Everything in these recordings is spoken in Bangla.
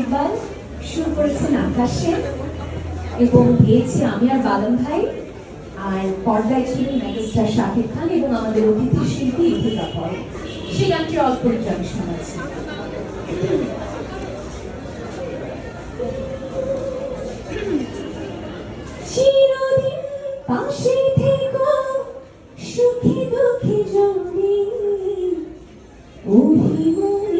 ইকবাল সুর করেছেন আকাশে এবং গিয়েছি আমি আর বাদন ভাই আর পর্দায় ছিলেন মেগাস্টার শাকিব খান এবং আমাদের অতিথি শিল্পী ইথিকা পল। সেই গানটি অল্প একটু আমি শোনাচ্ছি সুখী দুঃখী জমি অভিমানী আবদারে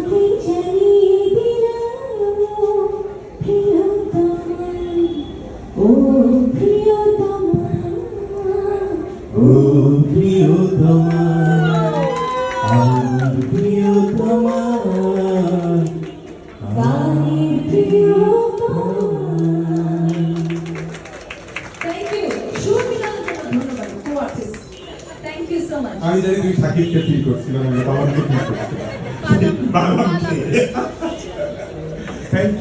ও প্রিয়তম ও প্রিয়তমা আমার প্রিয়তমা গানের প্রিয়তম থ্যাংক ইউ সুর ধন্যবাদ কো artist thank you so much আমি জানি তুই সাকিবকে ফিল করছিলাম আমি বাবাকে ফিল করছিলাম বাবাকে থ্যাংক ইউ